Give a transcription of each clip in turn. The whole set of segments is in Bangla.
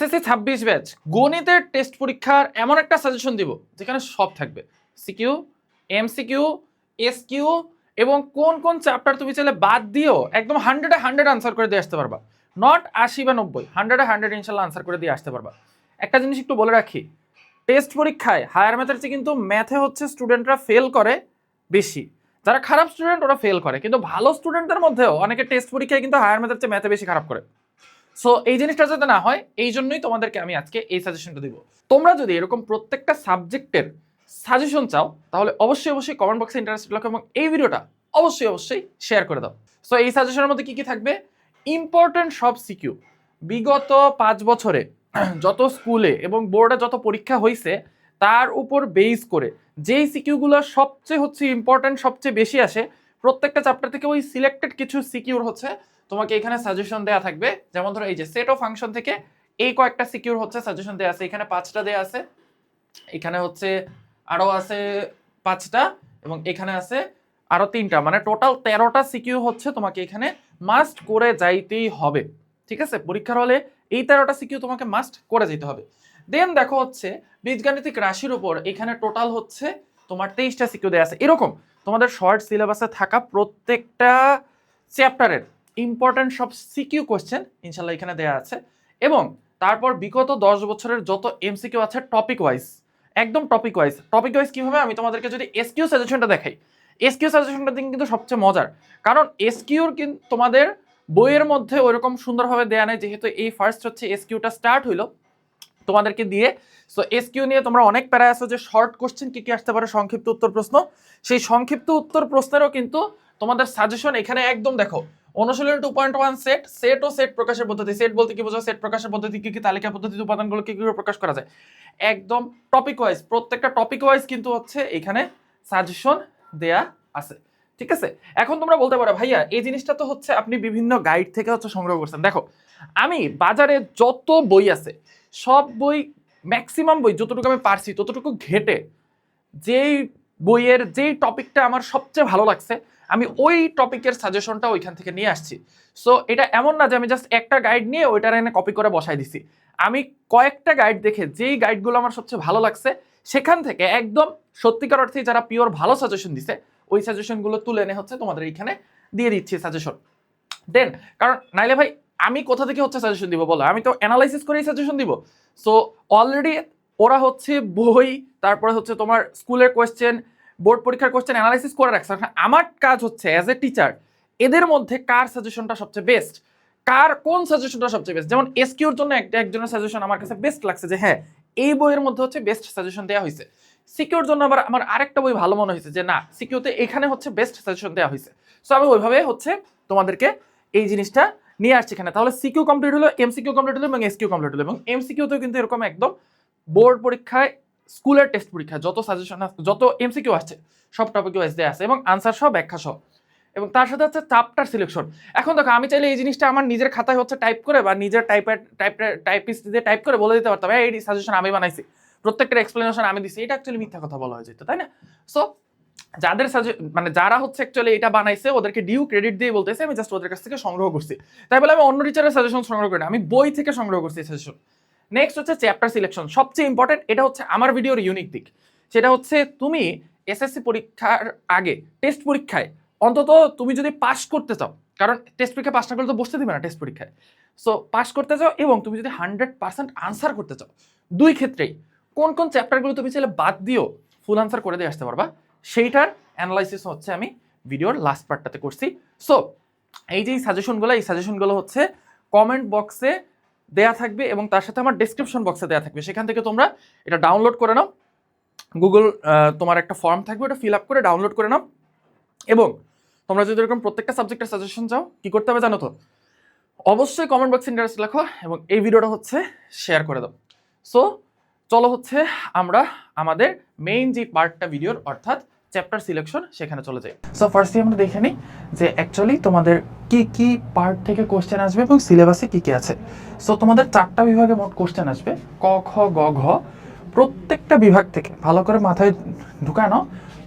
এসএসসি ছাব্বিশ ব্যাচ, গণিতের টেস্ট পরীক্ষার এমন একটা সাজেশন দিব, যেখানে সব থাকবে। সিকিউ এমসিকিউ এসকিউ এবং কোন কোন চ্যাপ্টার তুমি চাইলে বাদ দিয়েও একদম হান্ড্রেডে হান্ড্রেড আনসার করে দিয়ে আসতে পারবা। নট আশি বা নব্বই হান্ড্রেডে হান্ড্রেড ইনশাল্লাহ আনসার করে দিয়ে আসতে পারবা। একটা জিনিস একটু বলে রাখি টেস্ট পরীক্ষায় হায়ার ম্যাথের চেয়ে কিন্তু ম্যাথে হচ্ছে স্টুডেন্টরা ফেল করে বেশি। যারা খারাপ স্টুডেন্ট ওরা ফেল করে, কিন্তু ভালো স্টুডেন্টদের মধ্যেও অনেকে টেস্ট পরীক্ষায় কিন্তু হায়ার ম্যাথের চেয়ে ম্যাথে বেশি খারাপ করে। সো এই জিনিসটা যাতে না হয়, এই জন্যই তোমাদেরকে আমি আজকে এই সাজেশনটা দিব। তোমরা যদি এরকম প্রত্যেকটা সাবজেক্টের সাজেশন চাও, তাহলে অবশ্যই অবশ্যই কমেন্ট বক্সে ইন্টারেস্ট রাখো এবং এই ভিডিওটা অবশ্যই অবশ্যই শেয়ার করে দাও। সো এই সাজেশনের মধ্যে কি কি থাকবে? ইম্পর্টেন্ট সব সিকিউ বিগত পাঁচ বছরে যত স্কুলে এবং বোর্ডে যত পরীক্ষা হয়েছে তার উপর বেস করে যেই সিকিউগুলো সবচেয়ে হচ্ছে ইম্পর্টেন্ট সবচেয়ে বেশি আসে, প্রত্যেকটা চ্যাপ্টার থেকে ওই সিলেক্টেড কিছু সিকিউর হচ্ছে তোমাকে এখানে সাজেশন দেওয়া থাকবে। যেমন ধরো এই যে সেট অফ ফাংশন থেকে এই কয়েকটা সিকিউর হচ্ছে সাজেশন দেওয়া আছে। এখানে পাঁচটা দেওয়া আছে। এখানে হচ্ছে আরও আছে পাঁচটা এবং এখানে আছে আরও তিনটা। মানে টোটাল তেরোটা সিকিউ হচ্ছে তোমাকে এখানে মাস্ট করে যাইতেই হবে। ঠিক আছে? পরীক্ষার হলে এই তেরোটা সিকিউ তোমাকে মাস্ট করে যেতে হবে। দেন দেখো হচ্ছে বীজগাণিতিক রাশির উপর এখানে টোটাল হচ্ছে তোমার তেইশটা সিকিউ দেওয়া আছে। এরকম তোমাদের শর্ট সিলেবাসে থাকা প্রত্যেকটা চ্যাপ্টারের ইম্পর্ট্যান্ট সব সিকিউ কোয়েশ্চেন ইনশাল্লাহ এখানে দেওয়া আছে। এবং তারপর বিগত দশ বছরের যত এমসিকিউ আছে টপিক ওয়াইজ একদম টপিক ওয়াইজ টপিক ওয়াইজ কীভাবে আমি তোমাদেরকে যদি এসকিউ সাজেশনটা দেখাই এসকিউ সাজেশনটা দিন কিন্তু সবচেয়ে মজার। কারণ এসকিউর কিন্তু তোমাদের বইয়ের মধ্যে ওইরকম সুন্দরভাবে দেয়া নেই, যেহেতু এই ফার্স্ট হচ্ছে এসকিউটা স্টার্ট হইল। তোমাদেরকে দিয়ে সো এসকিউ নিয়ে তোমরা অনেক প্যারা আছো যে শর্ট কোশ্চেন কী কী আসতে পারে, সংক্ষিপ্ত উত্তর প্রশ্ন। সেই সংক্ষিপ্ত উত্তর প্রশ্নেরও কিন্তু তোমাদের সাজেশন এখানে একদম দেখো অনুশীলন two point one set set ও সেট প্রকাশের পদ্ধতি। সেট বলতে কি বোঝো সেট প্রকাশের পদ্ধতি, কি কি তালিকা পদ্ধতিতে উপাদানগুলো কি কি করে প্রকাশ করা যায়? একদম টপিক ওয়াইজ প্রত্যেকটা টপিক ওয়াইজ কিন্তু হচ্ছে এখানে সাজেশন দেয়া আছে। ঠিক আছে? এখন তোমরা বলতে পারো, ভাইয়া, এই জিনিসটা তো হচ্ছে আপনি বিভিন্ন গাইড থেকে হচ্ছে সংগ্রহ করছেন। দেখো, আমি বাজারে যত বই আছে, সব বই ম্যাক্সিমাম বই যতটুকু আমি পারছি, ততটুকু ঘেটে, যেই বইয়ের যেই টপিকটা আমার সবচেয়ে ভালো লাগছে, আমি ওই টপিকের সাজেশনটা ওইখান থেকে নিয়ে আসছি। সো এটা এমন না যে আমি জাস্ট একটা গাইড নিয়ে ওইটার এনে কপি করে বসাই দিছি। আমি কয়েকটা গাইড দেখে যেই গাইডগুলো আমার সবচেয়ে ভালো লাগছে, সেখান থেকে একদম সত্যিকার অর্থে যারা পিওর ভালো সাজেশন দিছে, ওই সাজেশনগুলো তুলে এনে হচ্ছে তোমাদের এইখানে দিয়ে দিচ্ছি সাজেশন দেন কারণ নাইলে ভাই আমি কোথা থেকে হচ্ছে সাজেশন দিব বলো? আমি তো অ্যানালাইসিস করেই সাজেশন দিব। সো অলরেডি ওরা হচ্ছে বই, তারপরে হচ্ছে তোমার স্কুলের কোয়েশ্চেন বোর্ড পরীক্ষার কোয়েশ্চেন অ্যানালাইসিস করে রাখছে। আমার কাজ হচ্ছে অ্যাজ এ টিচার এদের মধ্যে কার সাজেশনটা সবচেয়ে বেস্ট কার, কোন সাজেশনটা সবচেয়ে বেস্ট যেমন এসকিউর জন্য একটা একজনের সাজেশন আমার কাছে বেস্ট লাগছে যে হ্যাঁ এই বইয়ের মধ্যে হচ্ছে বেস্ট সাজেশন দেওয়া হয়েছে সিকিউর জন্য আবার আমার আরেকটা বই ভালো মনে হয়েছে যে, না সিকিউতে এখানে হচ্ছে বেস্ট সাজেশন দেওয়া হয়েছে সো আমি ওইভাবে হচ্ছে তোমাদেরকে এই জিনিসটা নিয়ে আসছি এখানে। তাহলে সিকিউ কমপ্লিট হলো এমসিকিউ কমপ্লিট হলো এবং এসকিউ কমপ্লিট হলো এবং এমসিকিউতেও কিন্তু এরকম একদম বোর্ড পরীক্ষায় স্কুলের টেস্ট পরীক্ষায় যত সাজেশন যত এমসিকিউ আসছে সব টপিক ওয়াইজ দেওয়া আছে এবং আনসার সহ ব্যাখ্যা সহ এবং তার সাথে হচ্ছে চাপটার সিলেকশন এখন দেখো আমি চাইলে এই জিনিসটা আমার নিজের খাতায় হচ্ছে টাইপ করে বা নিজের টাইপের টাইপ টাইপিস্ট দিয়ে টাইপ করে বলে দিতে পারতাম "এই, সাজেশন আমি বানাইছি। প্রত্যেকটা এক্সপ্লেনেশন আমি দিছি। এটা অ্যাকচুয়ালি মিথ্যা কথা বলা হয়ে যেত তাই না? সো যাদের মানে যারা হচ্ছে অ্যাকচুয়ালি এটা বানাইছে ওদেরকে ডিউ ক্রেডিট দিয়ে বলতেছে আমি জাস্ট ওদের কাছ থেকে সংগ্রহ করছি। তাই বলে আমি অন্য টিচারের সাজেশন সংগ্রহ করি আমি বই থেকে সংগ্রহ করছি সাজেশন নেক্সট হচ্ছে চ্যাপ্টার সিলেকশন সবচেয়ে ইম্পর্টেন্ট এটা হচ্ছে আমার ভিডিওর ইউনিক দিক। সেটা হচ্ছে তুমি এসএসসি পরীক্ষার আগে টেস্ট পরীক্ষায়, অন্তত তুমি যদি পাশ করতে চাও, কারণ টেস্ট পরীক্ষা পাস না করলে তো বসতে দিবে না টেস্ট পরীক্ষায়। সো পাস করতে চাও এবং তুমি যদি হান্ড্রেড পার্সেন্ট আনসার করতে চাও, দুই ক্ষেত্রেই, কোন কোন চ্যাপ্টারগুলো তুমি চাইলে বাদ দিও ফুল আনসার করে দিয়ে আসতে পারবা, সেইটার অ্যানালাইসিস হচ্ছে আমি ভিডিওর লাস্ট পার্টটাতে করছি। সো এই যে সাজেশনগুলো এই সাজেশনগুলো হচ্ছে কমেন্ট বক্সে দেয়া থাকবে এবং তার সাথে আমার ডেসক্রিপশন বক্সে দেয়া থাকবে। সেখান থেকে তোমরা এটা ডাউনলোড করে নাও। গুগল তোমার একটা ফর্ম থাকবে, ওটা ফিল আপ করে ডাউনলোড করে নাও। এবং তোমরা যদি এরকম প্রত্যেকটা সাবজেক্টের সাজেশন চাও, কি করতে হবে জানো তো? অবশ্যই কমেন্ট বক্সে ইন্টারেস্ট লেখো এবং এই ভিডিওটা হচ্ছে শেয়ার করে দাও। সো চলো হচ্ছে আমরা আমাদের মেইন যে পার্টটা ভিডিওর অর্থাৎ চ্যাপ্টার সিলেকশন সেখানে চলে যাই। সো ফার্স্টে আমরা দেখে নিই যে অ্যাকচুয়ালি তোমাদের কি কি পার্ট থেকে কোশ্চেন আসবে এবং সিলেবাসে কি কি আছে। সো তোমাদের চারটা বিভাগে মোট কোশ্চেন আসবে, ক, খ, গ, ঘ। প্রত্যেকটা বিভাগ থেকে, ভালো করে মাথায় ঢুকানো,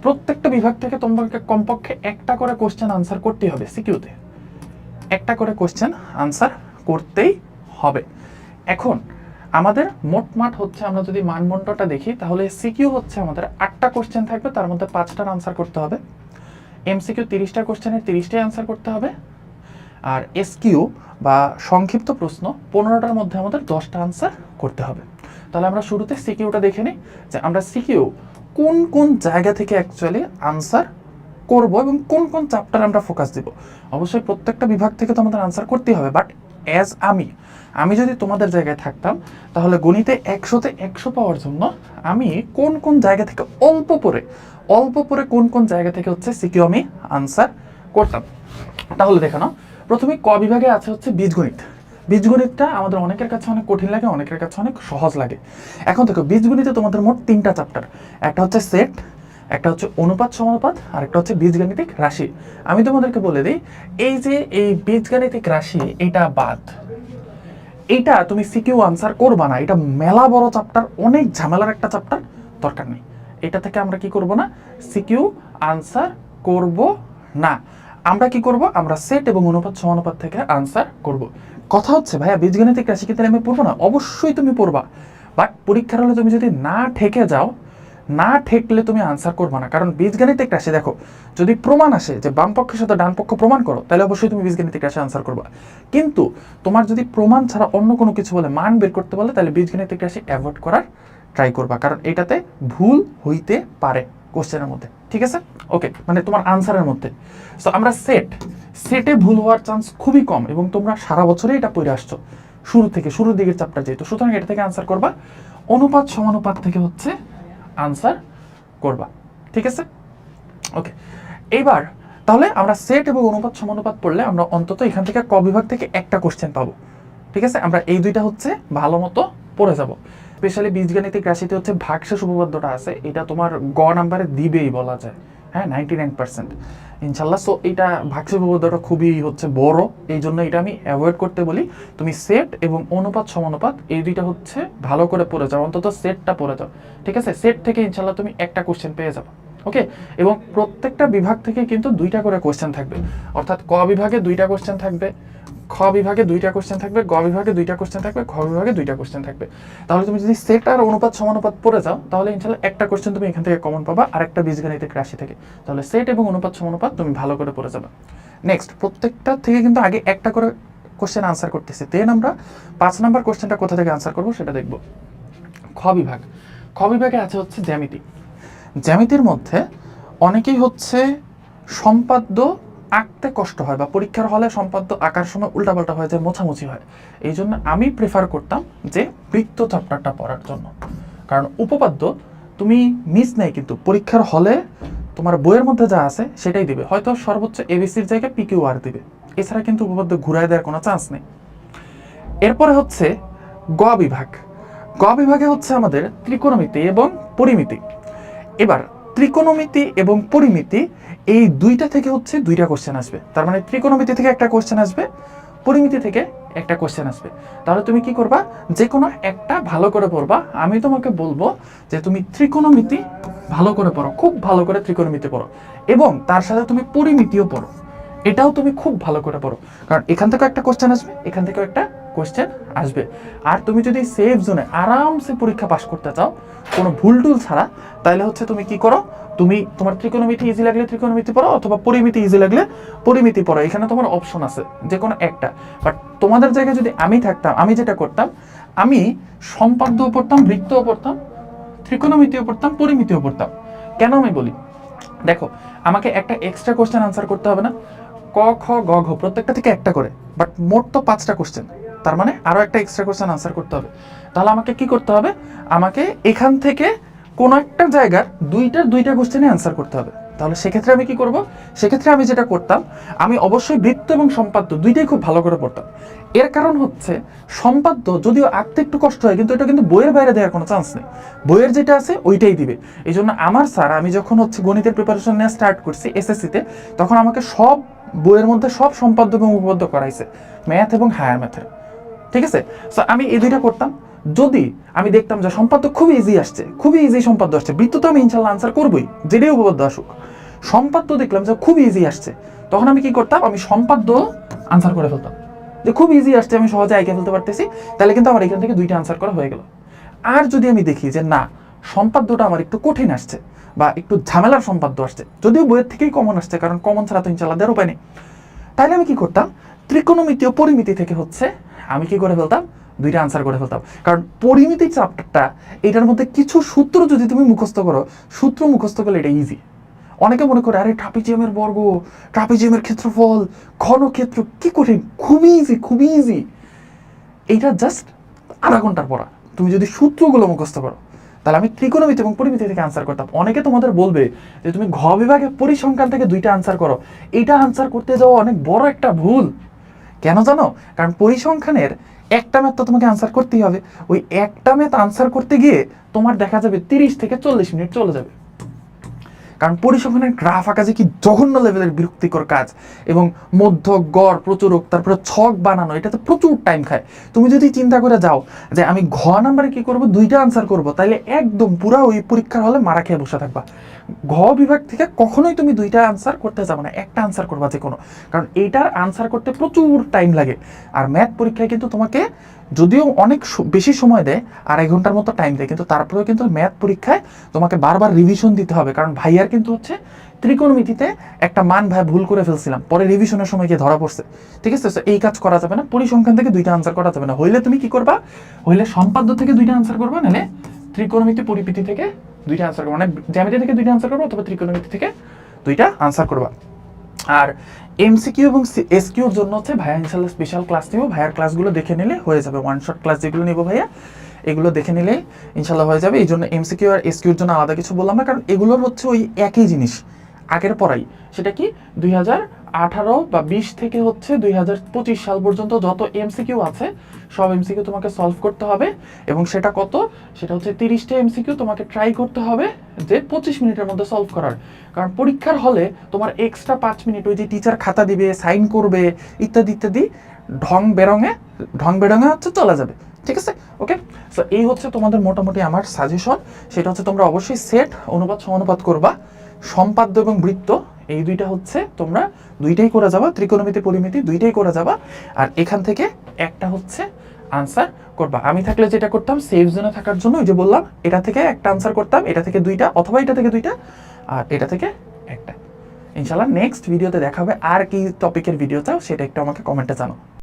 প্রত্যেকটা বিভাগ থেকে তোমাকে কমপক্ষে একটা করে কোশ্চেন আনসার করতেই হবে সিকিউতে একটা করে কোশ্চেন আনসার করতেই হবে। এখন আমাদের মোটমাট হচ্ছে, আমরা যদি মানদণ্ডটা দেখি, তাহলে সিকিউ হচ্ছে আমাদের আটটা কোশ্চেন থাকবে, তার মধ্যে পাঁচটার আনসার করতে হবে। এমসিকিউ তিরিশটা কোশ্চেনের তিরিশটাই আনসার করতে হবে। আর এসকিউ বা সংক্ষিপ্ত প্রশ্ন, পনেরোটার মধ্যে আমাদের দশটা আনসার করতে হবে। তাহলে আমরা শুরুতে সিকিউটা দেখে নিই, যে আমরা সিকিউ কোন কোন জায়গা থেকে অ্যাকচুয়ালি আনসার করব এবং কোন কোন চ্যাপ্টার আমরা ফোকাস দিব। অবশ্যই প্রত্যেকটা বিভাগ থেকে তো আমাদের আনসার করতেই হবে বাট অ্যাজ আমি। আমি যদি তোমাদের জায়গায় থাকতাম, তাহলে গণিতে একশোতে একশো পাওয়ার জন্য আমি কোন কোন জায়গা থেকে অল্প পরে অল্প পরে কোন কোন জায়গা থেকে হচ্ছে সিকিউ আমি আনসার করতাম। তাহলে দেখো না প্রথমে ক বিভাগে আছে হচ্ছে বীজগণিত। বীজগণিতটা আমাদের অনেকের কাছে অনেক কঠিন লাগে, অনেকের কাছে অনেক সহজ লাগে। এখন দেখো, বীজগণিতে তোমাদের মোট তিনটা চ্যাপ্টার একটা হচ্ছে সেট একটা হচ্ছে অনুপাত সমানুপাত আর একটা হচ্ছে বীজগাণিতিক রাশি। আমি তোমাদেরকে বলে দিই, এই যে এই বীজগাণিতিক রাশি, এটা বাদ। এইটা তুমি সিকিউ আনসার করবা না, এটা মেলা বড় চ্যাপ্টার, অনেক ঝামেলার একটা চ্যাপ্টার, দরকার নেই। এটা থেকে আমরা কি করব না? সিকিউ আনসার করব না। আমরা কি করব? আমরা সেট এবং অনুপাত সমানুপাত থেকে আনসার করব। কথা হচ্ছে, ভাইয়া, বীজগণিতিক রাশি কি তাহলে আমি পড়ব না? অবশ্যই তুমি পড়বা। বাট পরীক্ষার হলে তুমি যদি না ঠেকে যাও না ঠেকলে তুমি আনসার করবে না। কারণ বীজগণিতিক রাশি দেখো, যদি প্রমাণ আসে যে বাম পক্ষের সাথে ডান পক্ষ প্রমাণ করো, তাহলে অবশ্যই তুমি বীজগণিতিক রাশি আনসার করবা। কিন্তু তোমার যদি প্রমাণ ছাড়া অন্য কোনো কিছু বলে মান বের করতে বলে, তাহলে বীজগণিতিক রাশি অ্যাভয়েড করার ট্রাই করবা। কারণ এটাতে ভুল হইতে পারে কোশ্চেনের মধ্যে। ঠিক আছে? ওকে মানে তোমার আনসারের মধ্যে। সো আমরা সেট সেটে ভুল হওয়ার চান্স খুবই কম এবং তোমরা সারা বছরই এটা পড়ে আসছো। শুরু থেকে, শুরুর দিকের চাপটা যেহেতু, সুতরাং এটা থেকে আনসার করবা। অনুপাত সমানুপাত থেকে হচ্ছে আনসার করবা। ঠিক আছে? ওকে এইবার তাহলে আমরা সেট এবং অনুপাত সমানুপাত পড়লে আমরা অন্তত এখান থেকে ক বিভাগ থেকে একটা কোশ্চেন পাবো। ঠিক আছে? আমরা এই দুইটা হচ্ছে ভালো মতো পড়ে যাব। স্পেশালি বীজগাণিতিক রাশিতে হচ্ছে ভাগশেষ উপপাদ্যটা আছে, এটা তোমার গ নাম্বারে দিবেই বলা যায়। হ্যাঁ নাইনটি নাইন পার্সেন্ট ইনশাল্লাহ সো এটা উপপাদ্যটা খুবই হচ্ছে বড়। এই জন্য এটা আমি অ্যাভয়েড করতে বলি। তুমি সেট এবং অনুপাত, সমানুপাত, এই দুইটা হচ্ছে ভালো করে পড়ে যাও। অন্তত সেটটা পড়ে যাও। ঠিক আছে? সেট থেকে ইনশাল্লাহ তুমি একটা কোশ্চেন পেয়ে যাবে। ওকে এবং প্রত্যেকটা বিভাগ থেকে কিন্তু দুইটা করে কোশ্চেন থাকবে। অর্থাৎ ক বিভাগে দুইটা কোশ্চেন থাকবে। খ বিভাগে দুইটা কোশ্চেন থাকবে, গ বিভাগে দুইটা কোশ্চেন থাকবে খ বিভাগে দুইটা কোশ্চেন থাকবে। তাহলে তুমি যদি সেট আর অনুপাত সমানুপাত পড়ে যাও, তাহলে ইনশাল্লাহ একটা কোশ্চেন তুমি এখান থেকে কমন পাবা আর একটা বীজগণিতিক রাশি থেকে। তাহলে সেট এবং অনুপাত সমানুপাত তুমি ভালো করে পড়ে যাবে। নেক্সট প্রত্যেকটা থেকে কিন্তু আগে একটা করে কোশ্চেন আনসার করতেছি। দেন আমরা পাঁচ নাম্বার কোশ্চেনটা কোথা থেকে আনসার করব সেটা দেখব। খ বিভাগ। খ বিভাগে আছে হচ্ছে জ্যামিতি। জ্যামিতির মধ্যে অনেকেই হচ্ছে সম্পাদ্য আঁকতে কষ্ট হয় বা পরীক্ষার হলে সম্পাদ্য আঁকার সময় উল্টাপাল্টা হয়ে যায়, মোছামুছি হয়। এই জন্য আমি প্রেফার করতাম যে বৃত্ত চ্যাপ্টারটা পড়ার জন্য। কারণ উপপাদ্য তুমি মিস নেই, কিন্তু পরীক্ষার হলে তোমার বইয়ের মধ্যে যা আছে সেটাই দিবে। হয়তো সর্বোচ্চ এবিসির জায়গায় পিকিউ আর দিবে। এছাড়া কিন্তু উপপাদ্য ঘুরায় দেওয়ার কোনো চান্স নেই। এরপরে হচ্ছে গ বিভাগ। গ বিভাগে হচ্ছে আমাদের ত্রিকোণমিতি এবং পরিমিতি। এবার ত্রিকোণমিতি এবং পরিমিতি, এই দুইটা থেকে হচ্ছে দুইটা কোশ্চেন আসবে। তার মানে ত্রিকোণমিতি থেকে একটা কোশ্চেন আসবে, পরিমিতি থেকে একটা কোশ্চেন আসবে। তাহলে তুমি কি করবা? যে কোনো একটা ভালো করে পড়বা। আমি তোমাকে বলব যে তুমি ত্রিকোণমিতি ভালো করে পড়ো, খুব ভালো করে ত্রিকোণমিতি পড়ো। এবং তার সাথে তুমি পরিমিতিও পড়ো। এটাও তুমি খুব ভালো করে পড়ো। কারণ এখান থেকেও একটা কোশ্চেন আসবে, এখান থেকেও একটা কোশ্চেন আসবে। আর তুমি যদি সেফ জোনে আরামসে পরীক্ষা পাশ করতে চাও, কোনো ভুল টুল ছাড়া তাহলে হচ্ছে তুমি কি করো? তুমি তোমার ত্রিকোণমিতি ইজি লাগলে ত্রিকোণমিতি পড়ো, অথবা পরিমিতি ইজি লাগলে পরিমিতি পড়ো। এখানে তোমার অপশন আছে, যে কোনো একটা। বাট তোমাদের জায়গায় যদি আমি থাকতাম, আমি যেটা করতাম, আমি সম্পাদ্যও পড়তাম, বৃত্তও পড়তাম ত্রিকোণমিতিও পড়তাম, পরিমিতিও পড়তাম। কেন আমি বলি? দেখো, আমাকে একটা এক্সট্রা কোশ্চেন আনসার করতে হবে না। ক, খ, গ, ঘ, প্রত্যেকটা থেকে একটা করে। বাট মোট তো পাঁচটা কোশ্চেন তার মানে আরও একটা এক্সট্রা কোশ্চেন আনসার করতে হবে। তাহলে আমাকে কি করতে হবে? আমাকে এখান থেকে কোনো একটা জায়গার দুইটার দুইটা কোশ্চেনে আনসার করতে হবে। তাহলে সেক্ষেত্রে আমি কি করব? সেক্ষেত্রে আমি যেটা করতাম, আমি অবশ্যই বৃত্ত এবং সম্পাদ্য দুইটাই খুব ভালো করে পড়তাম। এর কারণ হচ্ছে সম্পাদ্য যদিও আঁকতে একটু কষ্ট হয়, কিন্তু এটা কিন্তু বইয়ের বাইরে দেওয়ার কোনো চান্স নেই। বইয়ের যেটা আছে ওইটাই দিবে। এই জন্য আমার স্যার আমি যখন হচ্ছে গণিতের প্রিপারেশন নেওয়া স্টার্ট করছি এসএসসিতে তখন আমাকে সব বইয়ের মধ্যে সব সম্পাদ্য এবং উপপাদ্য করাইছে। ম্যাথ এবং হায়ার ম্যাথের ঠিক আছে? সো আমি এই দুইটা করতাম। যদি আমি দেখতাম যে সম্পাদ্য খুবই ইজি আসছে, খুবই ইজি সম্পাদ্য আসছে বৃত্ত তো আমি ইনশাল্লাহ আনসার করবোই, যেটাই উপপাদ্য আসুক। সম্পাদ্য দেখলাম যে খুবই ইজি আসছে। তখন আমি কি করতাম? আমি সম্পাদ্য আনসার করে ফেলতাম। যে খুব ইজি আসছে, আমি সহজে আইকে ফেলতে পারতেছি, তাহলে কিন্তু আমার এখান থেকে দুইটা আনসার করা হয়ে গেল। আর যদি আমি দেখি যে না, সম্পাদ্যটা আমার একটু কঠিন আসছে বা একটু ঝামেলার সম্পাদ্য আসছে, যদিও বইয়ের থেকেই কমন আসছে, কারণ কমন ছাড়া তো ইনশাল্লাহ দেওয়ার উপায় নেই, তাহলে আমি কি করতাম? ত্রিকোণমিতি ও পরিমিতি থেকে হচ্ছে আমি কি করে ফেলতাম? দুইটা আনসার করে ফেলতাম। কারণ পরিমিতি চ্যাপ্টারটা এটার মধ্যে কিছু সূত্র যদি তুমি মুখস্থ করো, সূত্র মুখস্থ করলে এটা ইজি অনেকে মনে করে, আরে ট্রাপিজিয়ামের বর্গ, ট্রাপিজিয়ামের ক্ষেত্রফল, ঘনক্ষেত্র কি কঠিন খুবই ইজি খুবই ইজি এইটা জাস্ট আধা ঘণ্টার পড়া। তুমি যদি সূত্রগুলো মুখস্থ করো, তাহলে আমি ত্রিকোণমিতি এবং পরিমিতি থেকে আনসার করতাম। অনেকে তোমাদের বলবে যে তুমি ঘ বিভাগে পরিসংখ্যান থেকে দুইটা আনসার করো। এইটা আনসার করতে যাওয়া অনেক বড় একটা ভুল। কেন জানো? কারণ পরিসংখ্যানের একটা ম্যাথ তো তোমাকে আনসার করতেই হবে। ওই একটা ম্যাথ আনসার করতে গিয়ে তোমার দেখা যাবে তিরিশ থেকে চল্লিশ মিনিট চলে যাবে। কারণ পরিসংখ্যানের গ্রাফ আঁকা যে কি জঘন্য লেভেলের বিরক্তিকর কাজ এবং মধ্য গড়, প্রচুরক, তারপরে ছক বানানো এটাতে প্রচুর টাইম খায়। তুমি যদি চিন্তা করে যাও যে আমি ঘ নাম্বারে কি করব, দুইটা আনসার করব তাহলে একদম পুরো ওই পরীক্ষার হলে মারা খেয়ে বসে থাকবা। ঘ বিভাগ থেকে কখনোই তুমি দুইটা আনসার করতে যাবে না, একটা আনসার করবা যে কোনো কারণ এইটার আনসার করতে প্রচুর টাইম লাগে। আর ম্যাথ পরীক্ষায় কিন্তু তোমাকে যদিও অনেক বেশি সময় দেয়, আড়াই ঘণ্টার মতো টাইম দেয়, কিন্তু তারপরেও কিন্তু ম্যাথ পরীক্ষায় তোমাকে বারবার রিভিশন দিতে হবে। কারণ ভাইয়ার কিন্তু হচ্ছে ত্রিকোণমিতিতে একটা মান ভাই ভুল করে ফেলছিলাম। পরে রিভিশনের সময় গিয়ে ধরা পড়ছে। ঠিক আছে? এই কাজ করা যাবে না। পরিসংখ্যান থেকে দুইটা আনসার করা যাবে না। হইলে তুমি কি করবা? হইলে সম্পাদ্য থেকে দুইটা আনসার করবা, নাহলে ত্রিকোণমিতি পরিপিতি থেকে দুইটা আনসার করবা। মানে জ্যামিতি থেকে দুইটা আনসার করবা, অথবা ত্রিকোণমিতি থেকে দুইটা আনসার করবা। আর এমসিকিউ এবং এসকিউর জন্য হচ্ছে ভাইয়া ইনশাল্লাহ স্পেশাল ক্লাস নেব ভাইয়ার ক্লাসগুলো দেখে নিলে হয়ে যাবে। ওয়ান শট ক্লাস যেগুলো নেব ভাইয়া, এগুলো দেখে নিলেই ইনশাল্লাহ হয়ে যাবে। এই জন্য এমসিকিউ আর এসকিউর জন্য আলাদা কিছু বললাম না, কারণ এগুলোর হচ্ছে ওই একই জিনিস। আগের পরাই সেটা কি? দুই হাজার আঠারো বা বিশ থেকে হচ্ছে দুই হাজার পঁচিশ সাল পর্যন্ত যত এমসিকিউ আছে, সব এমসিকিউ তোমাকে সলভ করতে হবে। এবং সেটা কত? সেটা হচ্ছে তিরিশটা এমসিকিউ তোমাকে ট্রাই করতে হবে যে পঁচিশ মিনিটের মধ্যে সলভ করার। কারণ পরীক্ষার হলে তোমার এক্সট্রা পাঁচ মিনিট ওই যে টিচার খাতা দিবে সাইন করবে, ইত্যাদি ইত্যাদি, ঢং বেরঙে ঢং বেরঙে হচ্ছে চলে যাবে। ঠিক আছে? ওকে সো এই হচ্ছে তোমাদের মোটামুটি আমার সাজেশন সেটা হচ্ছে তোমরা অবশ্যই সেট অনুপাত, সমানুপাত করবা। সম্পাদ্য এবং বৃত্ত এই দুইটা হচ্ছে তোমরা দুইটাই করে যাবা, ত্রিকোণমিতি, পরিমিতি, দুইটাই করে যাবা, আর এখান থেকে একটা হচ্ছে আনসার করবা। আমি থাকলে যেটা করতাম সেফ জোনে থাকার জন্য ওই যে বললাম, এটা থেকে একটা আনসার করতাম, এটা থেকে দুইটা, অথবা এটা থেকে দুইটা, আর এটা থেকে একটা। ইনশাল্লাহ নেক্সট ভিডিওতে দেখাবে আর কি টপিকের ভিডিও চাও সেটা একটু আমাকে কমেন্টে জানো